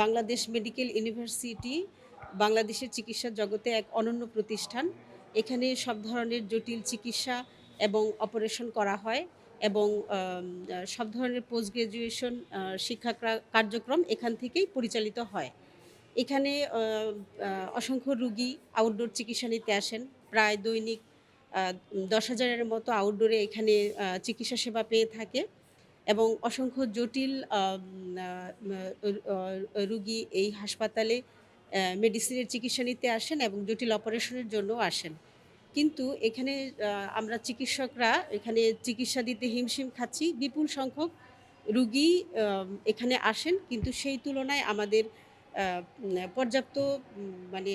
Bangladesh medical university বাংলাদেশের চিকিৎসা জগতে এক অনন্য প্রতিষ্ঠান। এখানে সব ধরনের জটিল চিকিৎসা এবং অপারেশন করা হয় এবং সব ধরনের পোস্ট গ্রাজুয়েশন শিক্ষা কার্যক্রম এখান থেকেই পরিচালিত হয়। এখানে অসংখ্য রুগী আউটডোর চিকিৎসা নিতে আসেন। প্রায় দৈনিক দশ হাজারের মতো আউটডোরে এখানে চিকিৎসা সেবা পেয়ে থাকে। এবং অসংখ্য জটিল রুগী এই হাসপাতালে মেডিসিনের চিকিৎসা নিতে আসেন এবং জটিল অপারেশনের জন্য আসেন। কিন্তু এখানে আমরা চিকিৎসকরা এখানে চিকিৎসা দিতে হিমশিম খাচ্ছি। বিপুল সংখ্যক রুগী এখানে আসেন। কিন্তু সেই তুলনায় আমাদের পর্যাপ্ত মানে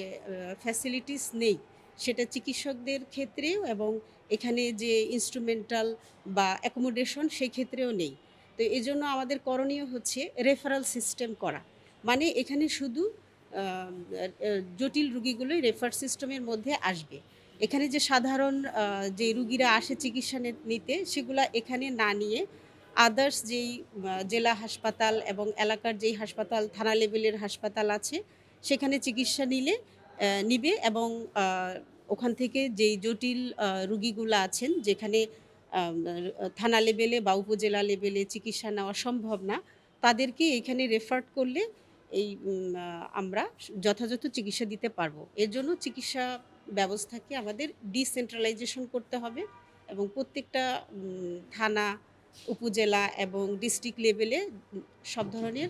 ফ্যাসিলিটিস নেই। সেটা চিকিৎসকদের ক্ষেত্রেও এবং এখানে যে ইনস্ট্রুমেন্টাল বা অ্যাকোমোডেশন সেই ক্ষেত্রেও নেই। তো এই জন্য আমাদের করণীয় হচ্ছে রেফারাল সিস্টেম করা। মানে এখানে শুধু জটিল রুগীগুলোই রেফার সিস্টেমের মধ্যে আসবে। এখানে যে সাধারণ যে রুগীরা আসে চিকিৎসা নিতে, সেগুলা এখানে না নিয়ে আদার্স যেই জেলা হাসপাতাল এবং এলাকার যেই হাসপাতাল, থানা লেভেলের হাসপাতাল আছে, সেখানে চিকিৎসা নিলে নিবে এবং ওখান থেকে যেই জটিল রুগীগুলো আছেন, যেখানে থানা লেভেলে বা উপজেলা লেভেলে চিকিৎসা নেওয়া সম্ভব না। তাদেরকে এখানে রেফার করলে এই আমরা যথাযথ চিকিৎসা দিতে পারব। এর জন্য চিকিৎসা ব্যবস্থাকে আমাদের ডিসেন্ট্রালাইজেশন করতে হবে এবং প্রত্যেকটা থানা, উপজেলা এবং ডিস্ট্রিক্ট লেভেলে সব ধরনের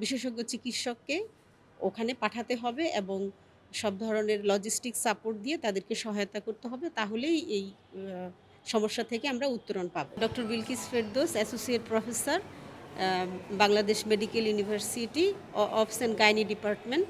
বিশেষজ্ঞ চিকিৎসককে ওখানে পাঠাতে হবে এবং সব ধরনের লজিস্টিক সাপোর্ট দিয়ে তাদেরকে সহায়তা করতে হবে। তাহলেই এই সমস্যা থেকে আমরা উত্তরণ পাব। Doctor Bilkis Ferdous, associate professor Bangladesh medical university obs and gynae department